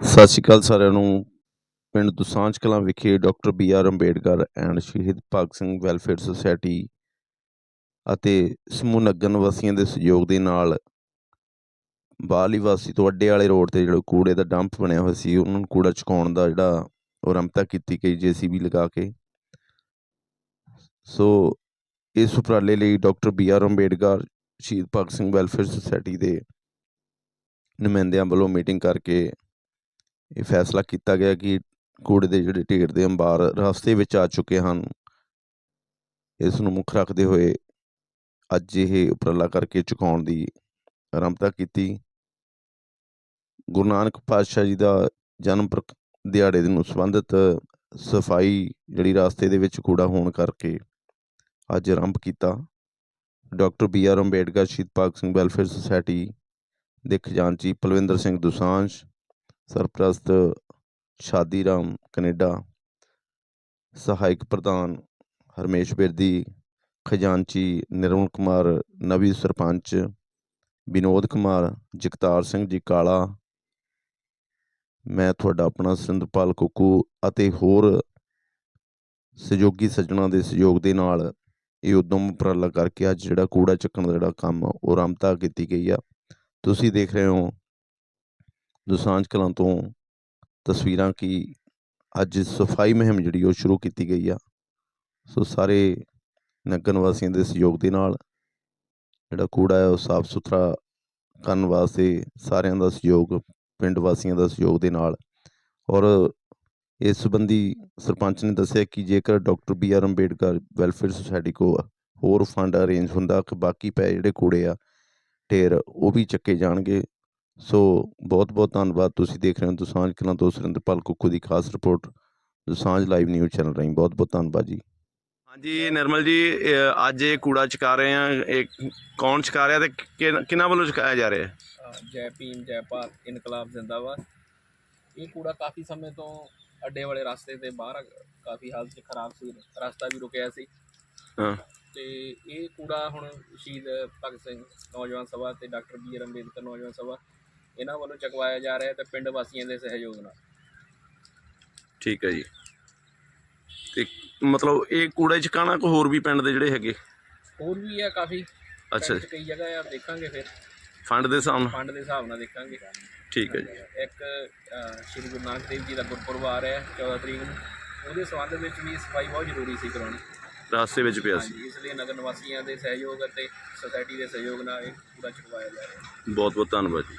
ਸਤਿ ਸ਼੍ਰੀ ਅਕਾਲ ਸਾਰਿਆਂ ਨੂੰ। ਪਿੰਡ ਦੁਸਾਂਝ ਕਲਾਂ ਵਿਖੇ doctor B R Ambedkar and Shaheed Bhagat Singh welfare society ਅਤੇ ਸਮੂਹ ਨਗਰ ਵਾਸੀਆਂ ਦੇ ਸਹਿਯੋਗ ਦੇ ਨਾਲ ਬਾਹਲੀ ਵਾਸੀ ਤੋਂ ਅੱਡੇ ਵਾਲੇ ਰੋਡ ਤੇ ਜਿਹੜਾ ਕੂੜੇ ਦਾ ਡੰਪ ਬਣਿਆ ਹੋਇਆ ਸੀ, ਉਹਨਾਂ ਨੂੰ ਕੂੜਾ ਚੁਕਾਉਣ ਦਾ ਜਿਹੜਾ ਉਹ ਉਰਮਤਾ ਕੀਤੀ ਗਈ ਜੀਸੀਬੀ ਲਗਾ ਕੇ। ਸੋ ਇਸ ਉਪਰਾਲੇ ਲਈ ਡਾਕਟਰ ਬੀ ਆਰ ਅੰਬੇਡਕਰ, ਸ਼ਹੀਦ ਭਗਤ ਸਿੰਘ ਵੈਲਫੇਅਰ ਸੁਸਾਇਟੀ ਦੇ ਨੁਮਾਇੰਦਿਆਂ ਵੱਲੋਂ ਮੀਟਿੰਗ ਕਰਕੇ ਇਹ ਫੈਸਲਾ ਕੀਤਾ ਗਿਆ ਕਿ ਕੂੜੇ ਦੇ ਜਿਹੜੇ ਢੇਰ ਦੇ ਅੰਬਾਰ ਰਸਤੇ ਵਿੱਚ ਆ ਚੁੱਕੇ ਹਨ। ਇਸ ਨੂੰ ਮੁੱਖ ਰੱਖਦੇ ਹੋਏ ਅੱਜ ਇਹ ਉਪਰਾਲਾ ਕਰਕੇ ਚੁਕਾਉਣ ਦੀ ਆਰੰਭਤਾ ਕੀਤੀ। ਗੁਰੂ ਨਾਨਕ ਪਾਤਸ਼ਾਹ ਜੀ ਦਾ ਜਨਮ ਪ੍ਰਕ- ਦਿਹਾੜੇ ਦੇ ਨੂੰ ਸੰਬੰਧਿਤ ਸਫ਼ਾਈ ਜਿਹੜੀ ਰਸਤੇ ਦੇ ਵਿੱਚ ਕੂੜਾ ਹੋਣ ਕਰਕੇ ਅੱਜ ਆਰੰਭ ਕੀਤਾ। ਡਾਕਟਰ ਬੀ ਆਰ ਅੰਬੇਡਕਰ, ਸ਼ਹੀਦ ਭਗਤ ਸਿੰਘ, ਵੈਲਫੇਅਰ ਸੁਸਾਇਟੀ ਦੇ ਖਜ਼ਾਨਚੀ ਪਲਵਿੰਦਰ ਸਿੰਘ ਦੁਸਾਂਸ਼ ਸਰਪ੍ਰਸਤ ਸ਼ਾਦੀ ਰਾਮ ਕਨੇਡਾ। ਸਹਾਇਕ ਪ੍ਰਧਾਨ ਹਰਮੇਸ਼ ਬਿਰਦੀ, ਖਜ਼ਾਨਚੀ ਨਿਰਮਲ ਕੁਮਾਰ, ਨਵੀਂ ਸਰਪੰਚ ਵਿਨੋਦ ਕੁਮਾਰ, ਜਗਤਾਰ ਸਿੰਘ ਜੀ ਕਾਲਾ। ਮੈਂ ਤੁਹਾਡਾ ਆਪਣਾ ਸਿੰਧਪਾਲ ਕੁੱਕੂ ਅਤੇ ਹੋਰ ਸਹਿਯੋਗੀ ਸੱਜਣਾ ਦੇ ਸਹਿਯੋਗ ਦੇ ਨਾਲ ਇਹ ਉਦਮ ਉਪਰਾਲਾ ਕਰਕੇ ਅੱਜ ਜਿਹੜਾ ਕੂੜਾ ਚੱਕਣ ਦਾ ਜਿਹੜਾ ਕੰਮ ਉਹ ਆਰੰਭਤਾ ਕੀਤੀ ਗਈ ਆ। ਤੁਸੀਂ ਦੇਖ ਰਹੇ ਹੋ ਦੁਸਾਂਝ ਕਲਾਂ ਤੋਂ ਤਸਵੀਰਾਂ ਕਿ ਅੱਜ ਸਫ਼ਾਈ ਮੁਹਿੰਮ ਜਿਹੜੀ ਉਹ ਸ਼ੁਰੂ ਕੀਤੀ ਗਈ ਆ। ਸੋ ਸਾਰੇ ਨਗਰ ਵਾਸੀਆਂ ਦੇ ਸਹਿਯੋਗ ਦੇ ਨਾਲ ਜਿਹੜਾ ਕੂੜਾ ਹੈ ਉਹ ਸਾਫ਼ ਸੁਥਰਾ ਕਰਨ ਵਾਸਤੇ ਸਾਰਿਆਂ ਦਾ ਸਹਿਯੋਗ, ਪਿੰਡ ਵਾਸੀਆਂ ਦਾ ਸਹਿਯੋਗ ਦੇ ਨਾਲ। ਔਰ ਇਸ ਸੰਬੰਧੀ ਸਰਪੰਚ ਨੇ ਦੱਸਿਆ ਕਿ ਜੇਕਰ doctor B R Ambedkar welfare society ਕੋ ਹੋਰ ਫੰਡ ਅਰੇਂਜ ਹੁੰਦਾ, ਕਿ ਬਾਕੀ ਪੈ ਜਿਹੜੇ ਕੂੜੇ ਆ, ਢੇਰ ਉਹ ਵੀ ਚੱਕੇ ਜਾਣਗੇ। ਸੋ ਬਹੁਤ ਬਹੁਤ ਧੰਨਵਾਦ। ਤੁਸੀਂ ਦੇਖ ਰਹੇ ਹੋ ਦੁਸਾਂਝ ਕਲਾਂ ਤੋਂ ਸੁਰਿੰਦਰਪਾਲ ਕੁੱਕੂ ਦੀ ਖਾਸ report Dusanjh live news channel ਰਾਹੀਂ। ਬਹੁਤ ਬਹੁਤ ਧੰਨਵਾਦ ਜੀ। ਹਾਂਜੀ ਨਿਰਮਲ ਜੀ ਅੱਜ ਇਹ ਕੂੜਾ ਚੁਕਾ ਰਹੇ ਆ ਇਹ ਕੌਣ ਚੁਕਾ ਰਿਹਾ ਤੇ ਕਿਹਨਾਂ ਵੱਲੋਂ ਚੁਕਾਇਆ ਜਾ ਰਿਹਾ? ਹੈ ਜੈ ਭੀਮ ਜੈ ਭਾਰਤ ਇਨਕਲਾਬ ਜ਼ਿੰਦਾਬਾਦ। ਇਹ ਕੂੜਾ ਕਾਫੀ ਸਮੇਂ ਤੋਂ ਅੱਡੇ ਵਾਲੇ ਰਸਤੇ ਤੇ ਬਾਹਰ ਕਾਫੀ ਹਾਲਤ 'ਚ ਖਰਾਬ ਸੀ। ਰਸਤਾ ਵੀ ਰੁਕਿਆ ਸੀ। ਹਾਂ। ਤੇ ਇਹ ਕੂੜਾ ਹੁਣ ਸ਼ਹੀਦ ਭਗਤ ਸਿੰਘ ਨੌਜਵਾਨ ਸਭਾ ਤੇ ਡਾਕਟਰ ਬੀ ਆਰ ਅੰਬੇਦਕਰ ਨੌਜਵਾਨ ਸਭਾ ਇਹਨਾਂ ਵੱਲੋਂ ਚੁਕਵਾਇਆ ਜਾ ਰਿਹਾ ਤੇ ਪਿੰਡ ਵਾਸੀਆਂ ਦੇ ਸਹਿਯੋਗ ਨਾਲ। ਠੀਕ ਹੈ ਜੀ। ਤੇ ਮਤਲਬ ਇਹ ਕੂੜਾ ਚੁਕਾਣਾ ਕੋ ਹੋਰ ਵੀ ਪਿੰਡ ਦੇ ਜਿਹੜੇ ਹੈਗੇ? ਹੋਰ ਵੀ ਆ ਕਾਫੀ। ਅੱਛਾ 'ਚ ਕਈ ਜਗ੍ਹਾ ਆ ਦੇਖਾਂਗੇ ਫਿਰ। ਫੰਡ ਦੇ ਹਿਸਾਬ ਨਾਲ? ਫੰਡ ਦੇ ਹਿਸਾਬ ਨਾਲ ਦੇਖਾਂਗੇ। ਠੀਕ ਹੈ ਜੀ। ਇੱਕ ਸ਼੍ਰੀ ਗੁਰੂ ਨਾਨਕ ਦੇਵ ਜੀ ਦਾ ਗੁਰਪੁਰਬ ਆ ਰਿਹਾ ਹੈ 14 ਤਰੀਕ ਨੂੰ। ਉਹਦੇ ਸੰਬੰਧ ਵਿੱਚ ਵੀ ਸਫ਼ਾਈ ਬਹੁਤ ਜ਼ਰੂਰੀ ਸੀ ਕਰਾਉਣੀ। ਰਸਤੇ ਵਿੱਚ ਪਿਆ ਸੀ। ਹਾਂਜੀ ਇਸ ਲਈ ਨਗਰ ਨਿਵਾਸੀਆਂ ਦੇ ਸਹਿਯੋਗ ਅਤੇ ਸੁਸਾਇਟੀ ਦੇ ਸਹਿਯੋਗ ਨਾਲ ਇਹ ਪੂਰਾ ਚੁਕਵਾਇਆ ਜਾ ਰਿਹਾ ਹੈ। ਬਹੁਤ ਬਹੁਤ ਧੰਨਵਾਦ ਜੀ।